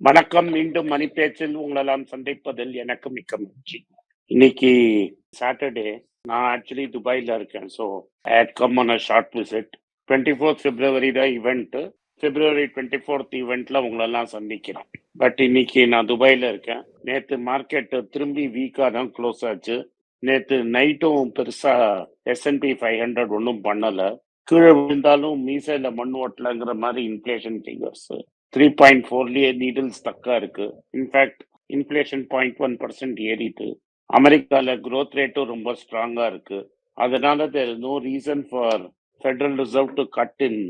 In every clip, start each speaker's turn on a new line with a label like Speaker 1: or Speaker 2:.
Speaker 1: வணக்கம் மீண்டும் மணி பேச்சில் உங்களெல்லாம் சந்திப்பதில் எனக்கு மிக்க மகிழ்ச்சி. இன்னைக்கு சாட்டர்டே நான் ஆக்சுவலி துபாயில இருக்கேன். So had come on a short visit twenty fourth February தான் இவெண்ட் பிப்ரவரி டுவெண்ட்டி ஃபோர்த் இவெண்ட்ல உங்களெல்லாம் சந்திக்கிறேன் பட் இன்னைக்கு நான் துபாயில இருக்கேன். நேற்று மார்க்கெட்டு திரும்பி வீக்காக தான் க்ளோஸ் ஆச்சு. நேற்று நைட்டும் பெருசா எஸ்என்பி ஃபைவ் ஹண்ட்ரட் ஒன்றும் பண்ணலை. கீழே விழுந்தாலும் மீசையில மண் ஓட்டலங்கிற மாதிரி இன்ஃபிளேஷன் ஃபிகர்ஸ் த்ரீ பாயிண்ட் ஃபோர்லயே நீடில்ஸ் தக்கா இருக்கு. In fact inflation point one percent ஏறிட்டு அமெரிக்கால க்ரோத் ரேட்டும் ரொம்ப ஸ்ட்ராங்கா இருக்கு. அதனால there no reason for federal reserve to cut in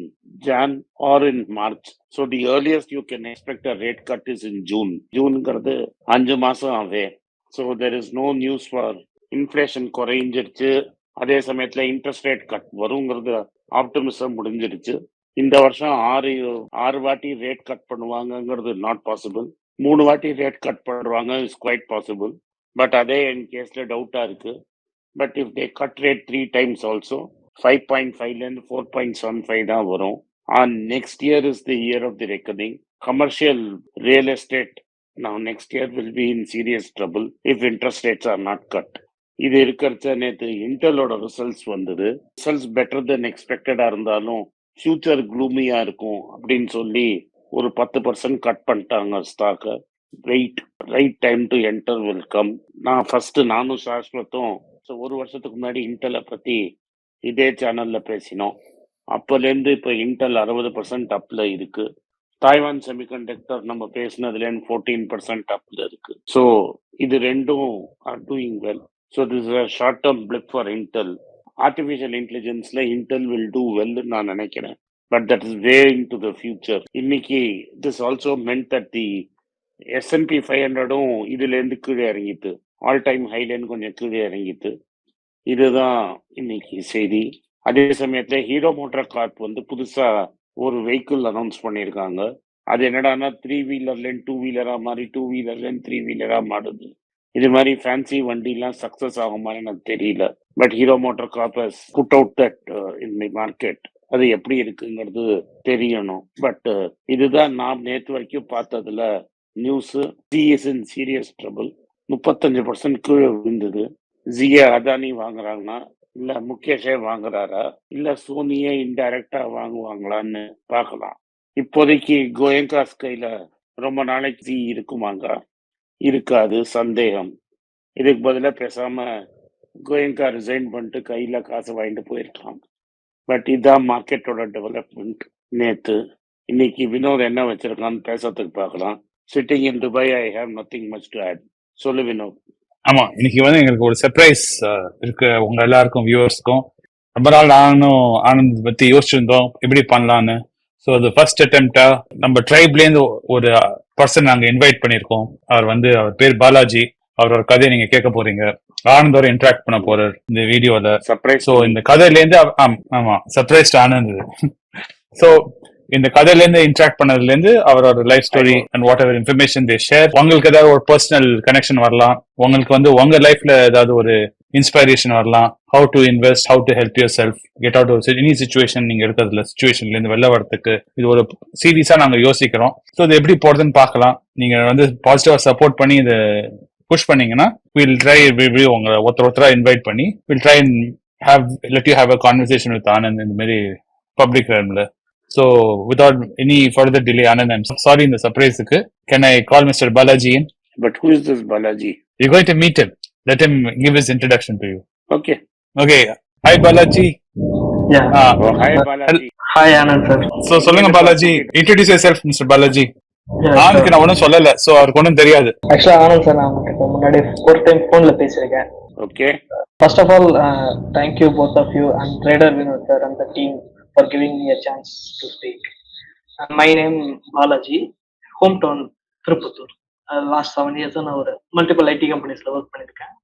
Speaker 1: Jan or in March so the earliest you can expect a rate cut is in June ஜூனுங்கிறது அஞ்சு மாசம் ஆவே. So there is no news for inflation குறைஞ்சிருச்சு. அதே சமயத்தில் interest rate cut வருங்கிறது optimism முடிஞ்சிருச்சு. இந்த வருஷம் ஆறு ஆறு வாட்டி ரேட் கட் பண்ணுவாங்கங்கிறது நாட் பாசிபிள் மூணு வாட்டி ரேட் கட் பண்ணுவாங்க இஸ் குவைட் பாசிபிள் பட் அதே என் கேஸ்ல டவுட்டா இருக்கு. But if they cut rate three times also five point ஃபைவ்லேருந்து ஃபோர் பாயிண்ட் செவன் ஃபைவ் தான் வரும். On next year is the year of the reckoning commercial real estate நான் next year will be in serious trouble if interest rates are not cut இது இருக்கிறச்ச நேற்று இன்டெலோட results வந்தது. Results better then எக்ஸ்பெக்டடா இருந்தாலும் future க்ளூமியா இருக்கும் அப்படின்னு சொல்லி ஒரு பத்து பர்சன்ட் கட் பண்ணிட்டாங்க ஸ்டாக்கை wait right time to enter welcome நான் ஃபர்ஸ்ட் நானும் சாஸ்வத்தும் ஸோ ஒரு வருஷத்துக்கு முன்னாடி இன்டெலை பத்தி இதே சேனல்ல பேசினோம். அப்போலேருந்து இப்போ இன்டெல் அறுபது பர்சன்ட் அப்ல இருக்கு. தாய்வான் செமிகண்டக்டர் நம்ம பேசினதுலேருந்து ஃபோர்டீன் பர்சன்ட் அப்ல இருக்கு. ஸோ இது ரெண்டும் are doing well so this a short term blip for Intel artificial இன்டெலிஜென்ஸ்ல Intel will do வெல்னு நான் நினைக்கிறேன். But that is varying to the future இன்னைக்கு this also meant that the S and P five ஹண்ட்ரடும் இதுலேருந்து கீழே இறங்கிட்டு all time ஹைலேருந்து கொஞ்சம் கீழே இறங்கிட்டு இதுதான் இன்னைக்கு செய்தி. அதே சமயத்தில் ஹீரோ மோட்டார் கார்ப் வந்து புதுசாக ஒரு வெஹிக்கிள் அனௌன்ஸ் பண்ணியிருக்காங்க. அது என்னடான்னா த்ரீ வீலர்லேருந்து டூ வீலராக மாறி டூ வீலர்லேருந்து த்ரீ வீலராக மாறுது. இது மாதிரி ஃபேன்சி வண்டிலாம் சக்சஸ் ஆகுமான்னு எனக்கு தெரியல. But Hero MotoCorp put out that in the market அது எப்படி இருக்குங்கிறது தெரியணும். பட் uh, இதுதான் நான் நேற்று வரைக்கும் பார்த்ததுல news CS in serious trouble முப்பத்தஞ்சு பர்சன்ட் கீழே விழுந்தது. ஜிஏ அதானி வாங்குறாங்கன்னா இல்ல முகேஷே வாங்குறாரா? இல்ல சோனியே இன்டைரக்டா வாங்குவாங்களான்னு பார்க்கலாம். இப்போதைக்கு கோயங்காஸ் கையில ரொம்ப நாளைக்கு ஜி இருக்குமாங்க? இருக்காது சந்தேகம். இதுக்கு பதிலாக பேசாம கோயங்கா ரிசைன் பண்ணிட்டு கையில் காசு வாங்கிட்டு போயிருக்கலாம். பட் இதான் மார்க்கெட்டோட டெவலப்மெண்ட் நேற்று இன்னைக்கு வினோத் என்ன வச்சிருக்கான்னு பேசுறதுக்கு பார்க்கலாம். Sitting in Dubai I have nothing much to add சொல்லு வினோத்.
Speaker 2: ஆமா இன்னைக்கு வந்து எங்களுக்கு ஒரு சர்ப்ரைஸ் இருக்கு. உங்க எல்லாருக்கும் வியூவர்ஸ்க்கும் ரொம்ப நாள் நானும் ஆனந்த் பத்தி யோசிச்சிருந்தோம். எப்படி பண்ணலான்னு ஸோ அது ஃபர்ஸ்ட் அட்டெம்ப்டா நம்ம ட்ரைப்லேருந்து ஒரு பர்சன் நாங்க இன்வைட் பண்ணியிருக்கோம். அவர் வந்து அவர் பேர் பாலாஜி. அவரோட கதையை நீங்க கேட்க போறீங்க. ஆனந்தோட இன்டராக்ட் பண்ண போறார் இந்த வீடியோல.
Speaker 1: சர்ப்ரைஸ்
Speaker 2: ஸோ இந்த கதையில இருந்து ஆம், சர்ப்ரைஸ்ட் ஆனந்த் ஸோ இந்த கதையில இருந்து இன்டராக்ட் பண்ணதுல இருந்து அவரோட life story and whatever information they share உங்களுக்கு ஏதாவது ஒரு பர்சனல் கனெக்ஷன் வரலாம். உங்களுக்கு வந்து உங்க லைஃப்ல ஏதாவது ஒரு இன்ஸ்பைரேஷன் வரலாம் how to invest how to help yourself get out ஒரு எனி சுச்சுவேஷன் நீங்க இருக்கிறதுல சுச்சுவேஷன்ல இருந்து வெளில வரதுக்கு இது ஒரு சீரியஸா நாங்க யோசிக்கிறோம் ஸோ இது எப்படி போறதுன்னு பார்க்கலாம் நீங்க வந்து பாசிட்டிவா சப்போர்ட் பண்ணி இதை புஷ் பண்ணீங்கன்னா வில் ட்ரை உங்களை ஒருத்தர் ஒருத்தரா இன்வைட் பண்ணி will try and have let you have a conversation with Anand in the very public realm. la. So without any further delay, Anand, I'm sorry in the surprise. க்கு. Can I call Mr. Balaji in?
Speaker 1: But who is this
Speaker 2: Balaji going to meet him. Let him give his introduction to you.
Speaker 1: Okay
Speaker 2: Okay. Hi Balaji.
Speaker 3: Yeah.
Speaker 2: Ah,
Speaker 1: hi Balaji
Speaker 3: Hi, Anand sir.
Speaker 2: so சொல்லுங்க Balaji introduce yourself Mr. Balaji.
Speaker 3: Yeah,
Speaker 2: ஆனந்த்க்கு
Speaker 3: sure.
Speaker 2: நான் ஒன்றும் சொல்லல so அவருக்கு ஒன்றும் தெரியாது
Speaker 3: Actually, Anand sir நான் முன்னாடி ஒரு டைம் ஃபோன்ல பேசியிருக்கேன்
Speaker 1: okay
Speaker 3: first of all thank you both of you and trader Vinoth sir and the team for giving me a chance to speak my name Balaji home town Tirupattur last seven years நான் ஒரு multiple IT கம்பெனிஸ்ல work பண்ணியிருக்கேன்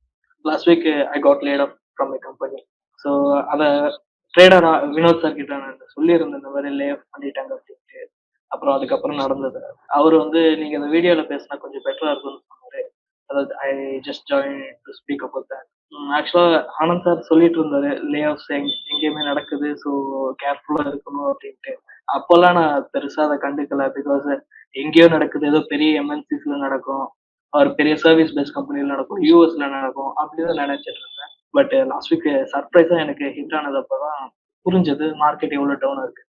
Speaker 3: last week I got laid off from my company so அதை trader Vinod sir கிட்ட நான் சொல்லியிருந்தேன் இந்த மாதிரி லே ஆஃப் பண்ணிட்டாங்க அப்படின்ட்டு. அப்புறம் அதுக்கப்புறம் நடந்தது. அவர் வந்து நீங்க இந்த வீடியோல பேசினா கொஞ்சம் பெட்டரா இருக்கும்னு சொன்னாரு. அதாவது I just join to speak up that ஆக்சுவலா ஆனந்த் சார் சொல்லிட்டு இருந்தாரு லே ஆஃப் எங்கேயுமே நடக்குது ஸோ கேர்ஃபுல்லா இருக்கணும் அப்படின்ட்டு. அப்போல்லாம் நான் பெருசா அதை கண்டுக்கல பிகாஸ் எங்கேயோ நடக்குது. ஏதோ பெரிய எம்என்சிஸ்ல நடக்கும். ஒரு பெரிய சர்வீஸ் பேஸ் கம்பெனியில் நடக்கும். யூஎஸ்ல நடக்கும். அப்படிதான் நினைச்சிட்டு இருந்தேன். பட் லாஸ்ட் வீக் சர்ப்ரைஸா எனக்கு ஹிட் ஆனதப்பதான் புரிஞ்சது. மார்க்கெட் எவ்வளவு டவுன் இருக்கு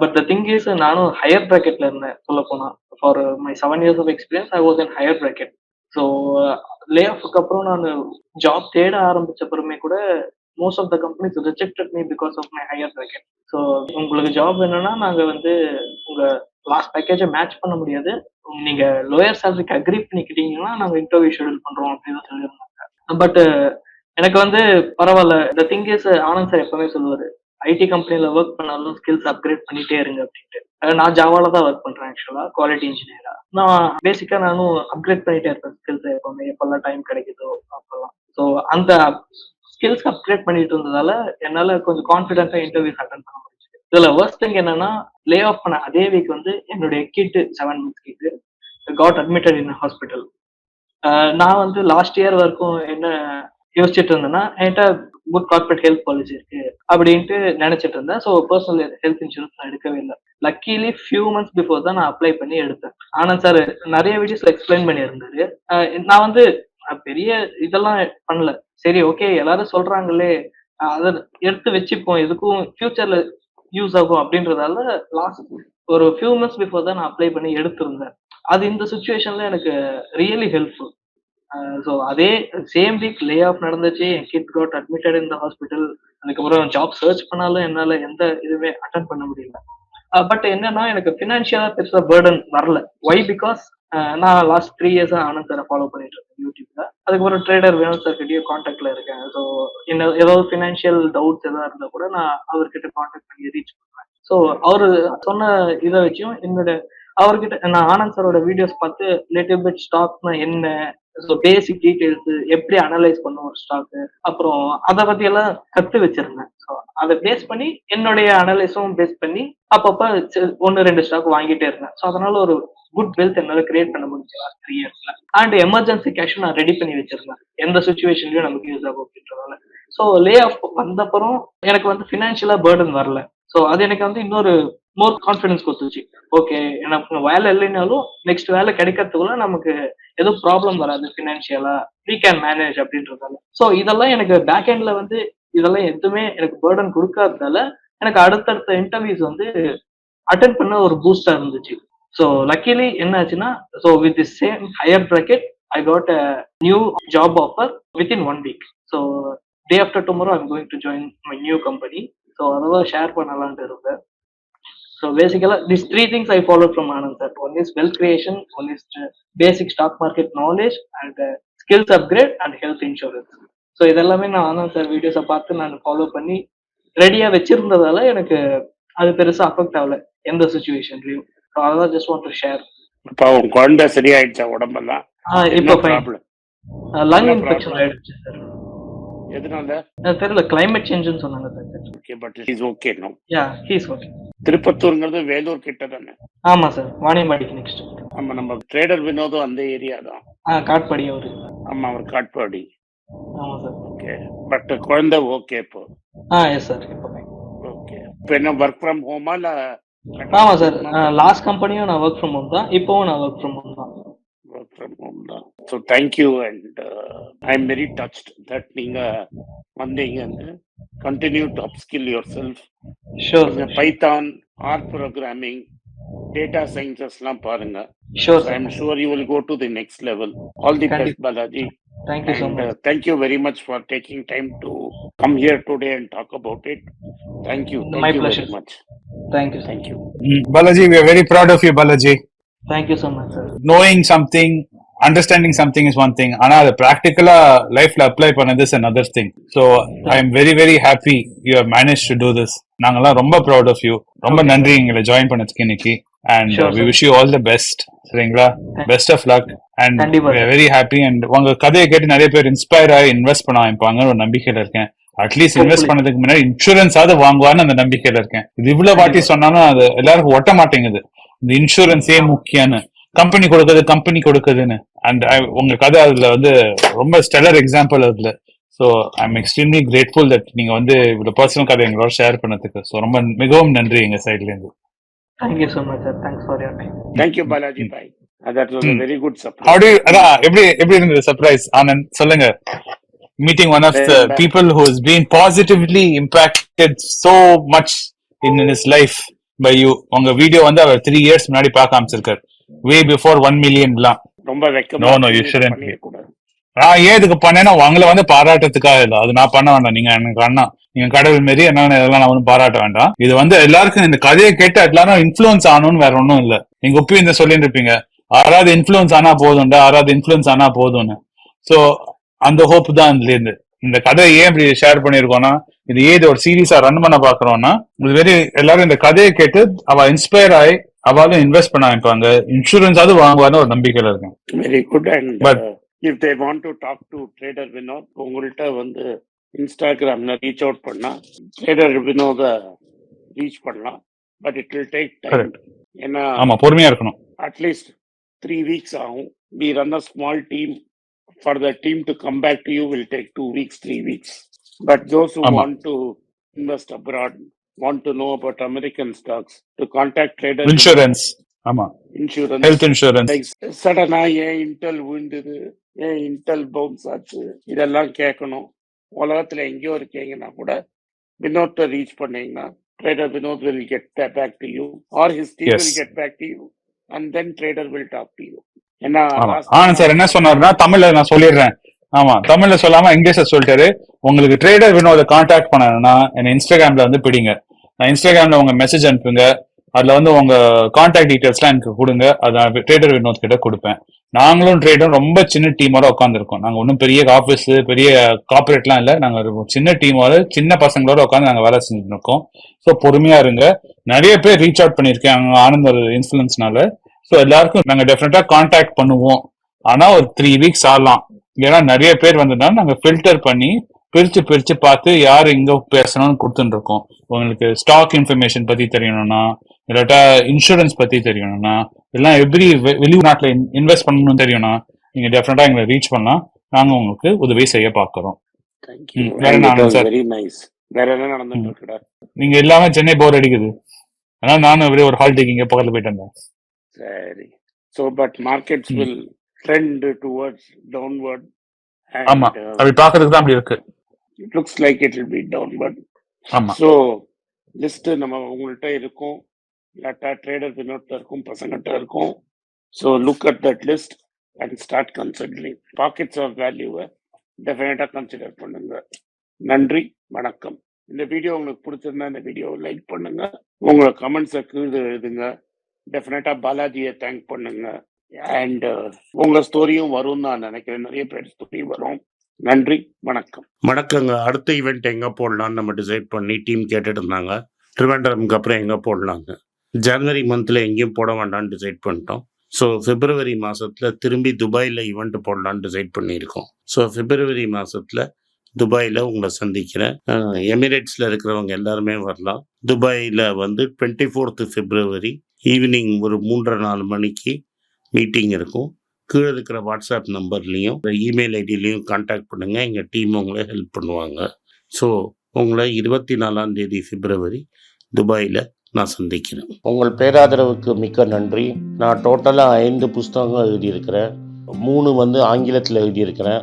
Speaker 3: பட் த திங் இஸ் நானும் ஹையர் ப்ராக்கெட்ல இருந்தேன் சொல்ல போனா for my seven years of experience I was in higher bracket so லே ஆஃப்க்கு அப்புறம் நான் ஜாப் தேட ஆரம்பிச்ச பிறமே கூட most of the companies rejected me because of my higher bracket so உங்களுக்கு ஜாப் என்னன்னா நாங்கள் வந்து உங்கள் லாஸ்ட் பேக்கேஜை மேட்ச் பண்ண முடியாது. நீங்க லோயர் சேலரிக்கு அக்ரி பண்ணிக்கிட்டீங்கன்னா நாங்கள் இன்டர்வியூ ஷெடியூல் பண்றோம் அப்படின்னு சொல்லியிருந்தாங்க. பட் எனக்கு வந்து பரவாயில்ல. The thing is Anand sir எப்பவுமே சொல்லுவார் ஐடி கம்பெனியில் ஒர்க் பண்ணாலும் ஸ்கில்ஸ் அப்கிரேட் பண்ணிட்டே இருங்க அப்படின்ட்டு. நான் ஜாவால தான் ஒர்க் பண்றேன் ஆக்சுவலாக குவாலிட்டி இன்ஜினியரா நான் பேசிக்காக நானும் அப்கிரேட் பண்ணிட்டே இருப்பேன் ஸ்கில்ஸ் எப்பவுமே. எப்பெல்லாம் டைம் கிடைக்குதோ அப்பெல்லாம். ஸோ அந்த ஸ்கில்ஸ் அப்கிரேட் பண்ணிட்டு இருந்ததால என்னால கொஞ்சம் கான்ஃபிடென்ட்டா இன்டர்வியூஸ் அட்டன் பண்ண முடிச்சு இதுல ஒர்ஸ்ட் திங் என்னன்னா லே ஆஃப் பண்ண அதே வீக் வந்து என்னுடைய kid seven months kid got admitted in hospital நான் வந்து லாஸ்ட் இயர் வரைக்கும் என்ன யோசிச்சுட்டு இருந்தேன்னா என்கிட்ட குட் கார்பரேட் ஹெல்த் பாலிசி இருக்கு அப்படின்ட்டு நினைச்சிட்டு இருந்தேன். ஸோ பர்சனல் ஹெல்த் இன்சூரன்ஸ் நான் எடுக்கவே இல்லை. லக்கிலி ஃபியூ மந்த்ஸ் பிஃபோர் தான் நான் அப்ளை பண்ணி எடுத்தேன். ஆனந்த் சார் நிறைய வீடியோஸ்ல எக்ஸ்பிளைன் பண்ணியிருந்தாரு. நான் வந்து பெரிய இதெல்லாம் பண்ணல. சரி ஓகே எல்லாரும் சொல்றாங்களே அதை எடுத்து வச்சுப்போம் எதுக்கும் ஃபியூச்சர்ல யூஸ் ஆகும் அப்படின்றதால லாஸ்ட் ஒரு ஃபியூ மந்த்ஸ் பிஃபோர் தான் நான் அப்ளை பண்ணி எடுத்திருந்தேன். அது இந்த சுச்சுவேஷன்ல எனக்கு ரியலி ஹெல்ப்ஃபுல் ஸோ அதே சேம் வீக் லே ஆஃப் நடந்துச்சு என் கிட் காட் அட்மிட்டட் இந்த ஹாஸ்பிட்டல் அதுக்கப்புறம் ஜாப் சர்ச் பண்ணாலும் என்னால எந்த இதுவுமே அட்டன் பண்ண முடியல. பட் என்னன்னா எனக்கு ஃபினான்ஷியலாக பெருசா பேர்டன் வரல. ஒய் பிகாஸ் நான் லாஸ்ட் த்ரீ இயர்ஸாக ஆனந்த் சாரை ஃபாலோ பண்ணிட்டு இருக்கேன் யூடியூப்ல. அதுக்கப்புறம் ட்ரேடர் வேணும் சார் கிட்டயும் காண்டாக்ட்ல இருக்கேன். ஸோ என்ன ஏதாவது ஃபினான்ஷியல் டவுட்ஸ் எதாவது இருந்தா கூட நான் அவர்கிட்ட காண்டாக்ட் பண்ணி ரீச் பண்ணுவேன். ஸோ அவரு சொன்ன இதை வச்சும் என்னோட அவர்கிட்ட நான் ஆனந்த் சாரோட வீடியோஸ் பார்த்து லிட்டில் பிட் ஸ்டாக்னா என்ன? ஸோ பேசிக் டீட்டெயில்ஸ் எப்படி அனலைஸ் பண்ணும் ஒரு ஸ்டாக் அப்புறம் அதை பத்தி எல்லாம் கத்து வச்சிருந்தேன். ஸோ அதை பேஸ் பண்ணி என்னுடைய அனலைஸும் பேஸ் பண்ணி அப்பப்ப ஒன்னு ரெண்டு ஸ்டாக் வாங்கிட்டே இருந்தேன். ஸோ அதனால ஒரு குட் வெல்த் என்னால கிரியேட் பண்ண முடிஞ்சு லாஸ்ட் த்ரீ இயர்ஸ்ல அண்ட் எமர்ஜென்சி கேஷும் நான் ரெடி பண்ணி வச்சிருந்தேன். எந்த சுச்சுவேஷன்லயும் நமக்கு யூஸ் ஆகும் அப்படின்றதால ஸோ லே ஆஃப் வந்தப்பறம் எனக்கு வந்து ஃபினான்ஷியலா பேர்டன் வரல. ஸோ அது எனக்கு வந்து இன்னொரு மோர் கான்ஃபிடன்ஸ் கொடுத்துச்சு. ஓகே எனக்கு வேலை இல்லைனாலும் நெக்ஸ்ட் வேலை கிடைக்கிறதுக்குள்ள நமக்கு எதுவும் ப்ராப்ளம் வராது ஃபினான்ஷியலா we கேன் மேனேஜ் அப்படின்றதால. ஸோ இதெல்லாம் எனக்கு பேக் எண்ட்ல வந்து இதெல்லாம் எதுவுமே எனக்கு பேர்டன் கொடுக்காததால எனக்கு அடுத்தடுத்த இன்டர்வியூஸ் வந்து அட்டன் பண்ண ஒரு பூஸ்டா இருந்துச்சு. ஸோ லக்கிலி என்ன ஆச்சுன்னா so with the same higher bracket I got a new job offer within one week so day after tomorrow I'm going to join my new company so அதெல்லாம் share பண்ணலான்ட்டு இருந்தேன் so பேசிக்கலா this three things I follow from Anand sir one is wealth creation one is basic stock market knowledge and skills upgrade and health insurance so இதெல்லாமே நான் Anand sir வீடியோஸை பார்த்து நான் follow பண்ணி ரெடியா வச்சிருந்ததால எனக்கு அது பெருசா அஃபெக்ட் ஆகல எந்த சுச்சுவேஷன்லயும் ஸோ அதான் ஜஸ்ட் வாண்ட் டு ஷேர்
Speaker 1: இப்போ உன் குழந்தை சரியாயிடுச்சா உடம்பெல்லாம்?
Speaker 3: இப்போ
Speaker 1: ப்ராப்ளம்
Speaker 3: லங் இன்ஃபெக்ஷன்? ஆயிடுச்சு சார்
Speaker 1: எதனால?
Speaker 3: தெரியல கிளைமேட் சேஞ்சுன்னு சொன்னாங்க sir
Speaker 1: okay but is okay no
Speaker 3: yeah he's okay
Speaker 1: திருப்பத்தூருங்கிறது Vellore கிட்ட தானே?
Speaker 3: ஆமா சார் வாணியம்பாடிக்கு நெக்ஸ்ட்
Speaker 1: ஆமா நம்ம ட்ரேடர் வினோதும் அந்த ஏரியா தான்.
Speaker 3: ஆ காட்பாடி அவரு.
Speaker 1: ஆமா அவர் காட்பாடி.
Speaker 3: ஆமா சார்.
Speaker 1: ஓகே பட் குழந்தை ஓகே இப்போ?
Speaker 3: Ah yes sir.
Speaker 1: ஓகே இப்போ என்ன ஒர்க் ஃப்ரம் ஹோமா இல்ல
Speaker 3: ஆமா சார் லாஸ்ட் கம்பெனியும் நான் ஒர்க் ஃப்ரம் ஹோம் தான் இப்போவும் நான் ஒர்க் ஃப்ரம் ஹோம் தான்.
Speaker 1: ஒர்க் ஃப்ரம் ஹோம் தான். So thank you and I am very touched that நீங்க வந்தீங்கன்னு. Continue to upskill yourself
Speaker 3: sure sir
Speaker 1: Python or programming data சயின்சஸ்லாம் பாருங்க
Speaker 3: sure
Speaker 1: I
Speaker 3: sir
Speaker 1: am sure you will go to the next level all the
Speaker 3: Thank
Speaker 1: best Balaji
Speaker 3: thank you so
Speaker 1: And
Speaker 3: much
Speaker 1: uh, thank you very much for taking time to come here today and talk about it. Thank you. Thank
Speaker 3: My
Speaker 1: you
Speaker 3: pleasure.
Speaker 1: very much.
Speaker 3: Thank you sir
Speaker 1: Thank you.
Speaker 2: Mm, Balaji, we are very proud of you, Balaji.
Speaker 3: Thank you so much sir
Speaker 2: Knowing something, understanding something is one thing. ஆனா அது practical-ஆ lifeல apply பண்ணது is another thing. So I am very very happy you have managed to do this. நாங்கெல்லாம் ரொம்ப proud of you. ரொம்ப. நன்றி எங்களை join பண்ணதுக்கு இன்னைக்கு. We
Speaker 3: sir.
Speaker 2: wish you all the best. சரிங்களா?
Speaker 3: Thank-
Speaker 2: Best of luck. And
Speaker 3: கண்டிப்பா,
Speaker 2: we are
Speaker 3: sir.
Speaker 2: very happy and உங்க கதையை கேட்டு நிறைய பேர் இன்ஸ்பயர் ஆகி இன்வெஸ்ட் பண்ண ஆரம்பிப்பாங்கன்னு ஒரு நம்பிக்கையில இருக்கேன். At least
Speaker 3: invest.
Speaker 2: பண்ணதுக்கு முன்னாடி இன்சூரன்ஸ் ஆவது வாங்குவான்னு அந்த நம்பிக்கையில இருக்கேன். இது இவ்வளவு வாட்டி. சொன்னாலும் அது எல்லாருக்கும் ஒட்ட மாட்டேங்குது. இந்த இன்சூரன்ஸே முக்கியம்னு. கம்பெனி கொடுக்குது கம்பெனி கொடுக்குதுன்னு அண்ட் உங்க கதை அதுல வந்து ரொம்ப ஸ்டெல்லர் எக்ஸாம்பிள் அதுல so I am extremely grateful that நீங்க வந்து இவ்வளவு பர்சனல் கதை எங்களோட ஷேர் பண்ணதுக்கு ஸோ ரொம்ப மிகவும் நன்றி எங்க சைட்ல இருந்து
Speaker 3: Thank you so much, sir. Thanks for your time.
Speaker 1: Thank you, Balaji Bhai. That was a
Speaker 2: Hmm.
Speaker 1: very good
Speaker 2: How
Speaker 1: surprise.
Speaker 2: do you, அதான் எப்படி எப்படி இருந்தது சர்ப்ரைஸ் ஆனந்த் சொல்லுங்க meeting one
Speaker 1: of the.
Speaker 2: People who has been positively impacted so much in his life by you உங்க video வந்து அவர் three years முன்னாடி பார்க்க ஆரம்பிச்சிருக்காரு வே பிஃபோர் ஒன் மில்லியன்லாம்
Speaker 1: ரொம்ப வெக்கமா. பண்ணிடக்கூடாது.
Speaker 2: நான் ஏன் இதுக்கு பண்ணேன்னா உங்களை வந்து பாராட்டுறதுக்காக இல்ல. அது நான் பண்ண வேண்டாம். நீங்க எனக்கு அண்ணா. நீங்க கடவுள் மாரி என்ன இதெல்லாம் நான் வந்து பாராட்ட வேண்டாம். இது வந்து எல்லாருக்கும் இந்த கதையை கேட்டு எல்லாரும் இன்ஃபுளுன்ஸ் ஆகணும்னு வேற ஒண்ணும் இல்ல. நீங்க ஒப்பி இந்த சொல்லிட்டு இருப்பீங்க. ஆறாவது இன்ஃபுளுன்ஸ் ஆனா போதும்டா. ஆறாவது இன்ஃபுளுன்ஸ் ஆனா போதும்னு. சோ அந்த ஹோப் தான் இதுல இருந்து. இந்த கதையை ஏன் இப்படி ஷேர் பண்ணிருக்கோம்னா இது ஏன் இது ஒரு சீரியஸா ரன் பண்ண பாக்குறோம்னா இது வெரி எல்லாரும் இந்த கதையை கேட்டு அவ இன்ஸ்பயர் ஆகி அவளும் இன்வெஸ்ட் பண்ண ஆரம்பிப்பாங்க. இன்சூரன்ஸ் அது வாங்குவான்னு ஒரு நம்பிக்கையில இருக்கேன்.
Speaker 1: Very good and
Speaker 2: But-
Speaker 1: if they want to talk to trader Vinoth உங்கள்கிட்ட வந்து இன்ஸ்டாகிராம்ல ரீச் அவுட் பண்ணா ட்ரேடர் வினோத ரீச் பண்ணலாம். But it will take
Speaker 2: time.
Speaker 1: ஏன்னா
Speaker 2: ஆமா பொறுமையா இருக்கணும்.
Speaker 1: அட்லீஸ்ட் த்ரீ வீக்ஸ் ஆகும். We run a small team for the team to come back to you will take two weeks three weeks but those
Speaker 2: who.
Speaker 1: Want to invest abroad want to know about American stocks to contact trader
Speaker 2: insurance ஆமா.
Speaker 1: Insurance
Speaker 2: health insurance
Speaker 1: சடனா ஏன் Intel விழுந்தது? ஏன் Intel bounce ஆச்சு? இதெல்லாம் கேட்கணும். உலகத்துல எங்கேயோ இருக்கீங்கன்னா கூட வினோத்தை ரீச் பண்ணீங்கன்னா trader Vinoth will get back to you or his team
Speaker 2: Yes.
Speaker 1: Will get back to you and then trader will talk to you ஏன்னா
Speaker 2: ஆமா.
Speaker 1: last
Speaker 2: ஆனந்த் சார் என்ன சொன்னாருன்னா தமிழ்ல நான் சொல்லிடுறேன். ஆமா தமிழ்ல சொல்லாம இங்கிலீஷ்ல சொல்லிட்டாரு. உங்களுக்கு ட்ரேடர் வினோத கான்டாக்ட் பண்ணணும்னா என்ன இன்ஸ்டாகிராம்ல வந்து பிடிங்க. நான் இன்ஸ்டாகிராம்ல உங்க மெசேஜ் அனுப்புங்க. அதுல வந்து உங்க கான்டாக்ட் டீடைல்ஸ்லாம் எனக்கு கொடுங்க. அதை ட்ரேடர் வினோத் கிட்ட கொடுப்பேன். நாங்களும் ட்ரேடரும் ரொம்ப சின்ன டீமோட உட்காந்துருக்கோம் நாங்க ஒன்றும் பெரிய ஆஃபீஸ் பெரிய கார்பரேட்லாம் இல்லை. நாங்க சின்ன டீமோட சின்ன பசங்களோட உட்காந்து நாங்க வேலை செஞ்சுட்டு இருக்கோம் ஸோ பொறுமையா இருங்க. நிறைய பேர் ரீச் அவுட் பண்ணியிருக்கேன் ஆனந்த் ஒரு இன்ஃபுளுன்ஸ்னால ஸோ எல்லாருக்கும் நாங்க டெஃபினட்டா கான்டாக்ட் பண்ணுவோம். ஆனா ஒரு த்ரீ வீக்ஸ் ஆகலாம். ஏன்னா நிறைய பேர் வந்ததுனால நாங்க ஃபில்டர் பண்ணி பிரிச்சு பிரிச்சு பார்த்து யார் எங்க பேசணும்னு கொடுத்துட்டு இருக்கோம் உங்களுக்கு ஸ்டாக் இன்ஃபர்மேஷன் பத்தி தெரியணும்னா இல்லாட்டா இன்சூரன்ஸ் பத்தி தெரியணும்னா எல்லாம் எப்படி வெளிநாட்டுல இன்வெஸ்ட் பண்ணணும்னு தெரியணும்னா நீங்க டெஃபினட்டா எங்களை ரீச் பண்ணலாம். நாங்க உங்களுக்கு உதவி செய்ய பார்க்கறோம். நீங்க எல்லாமே சென்னை போர் அடிக்குது. அதனால நானும் அப்படியே ஒரு ஹால் டேக்கிங்க பக்கத்துல போயிட்டு வந்தேன்.
Speaker 1: சரி. So but
Speaker 2: markets.
Speaker 1: Will trend towards downward
Speaker 2: ஆமா. அப்படி பாக்குறதுக்கு தான் அப்படி இருக்கு.
Speaker 1: It looks like it will be downward
Speaker 2: ஆமா.
Speaker 1: ஸோ லிஸ்ட் நம்ம உங்கள்கிட்ட இருக்கும். இல்லாட்டா ட்ரேடர் வினோட்ல இருக்கும் பசங்கள்கிட்ட இருக்கும். So look at that list and start considering pockets of வேல்யூவை டெஃபினட்டாக கன்சிடர் பண்ணுங்க. நன்றி வணக்கம். இந்த வீடியோ உங்களுக்கு பிடிச்சிருந்தா இந்த வீடியோவை லைக் பண்ணுங்க. உங்களோட கமெண்ட்ஸை கீழே எழுதுங்க. டெஃபினட்டா பாலாஜியை தேங்க் பண்ணுங்க. அண்ட் uh, உங்க ஸ்டோரியும் வரும்னு நான் நினைக்கிறேன். நிறைய பேர் ஸ்டோரி வரும். நன்றி வணக்கம். வணக்கங்க. அடுத்த ஈவெண்ட் எங்க போடலாம்னு நம்ம டிசைட் பண்ணி டீம் கேட்டுட்டு இருந்தாங்க. ட்ரிவாண்டரம்க்கு அப்புறம் எங்க போடலாங்க. ஜனவரி மந்த்ல எங்கேயும் போட வேண்டாம்னு டிசைட் பண்ணிட்டோம். ஸோ பிப்ரவரி மாசத்துல திரும்பி துபாயில் ஈவெண்ட் போடலாம்னு டிசைட் பண்ணியிருக்கோம். ஸோ பிப்ரவரி மாசத்துல துபாயில் உங்களை சந்திக்கிறேன். எமிரேட்ஸில் இருக்கிறவங்க எல்லாருமே வரலாம். துபாயில் வந்து டுவெண்ட்டி ஃபோர்த்து பிப்ரவரி ஈவினிங் ஒரு மூன்றரை நாலு மணிக்கு மீட்டிங் இருக்கும். கீழே இருக்கிற வாட்ஸ்அப் நம்பர்லேயும் இமெயில் ஐடியிலையும் காண்டாக்ட் பண்ணுங்கள் எங்கள் டீம் உங்களை ஹெல்ப் பண்ணுவாங்க. ஸோ உங்களை இருபத்தி நாலாம் தேதி பிப்ரவரி துபாயில் நான் சந்திக்கிறேன். உங்கள் பேராதரவுக்கு மிக்க நன்றி. நான் டோட்டலாக ஐந்து புஸ்தகங்கள் எழுதியிருக்கிறேன். மூணு வந்து ஆங்கிலத்தில் எழுதியிருக்கிறேன்.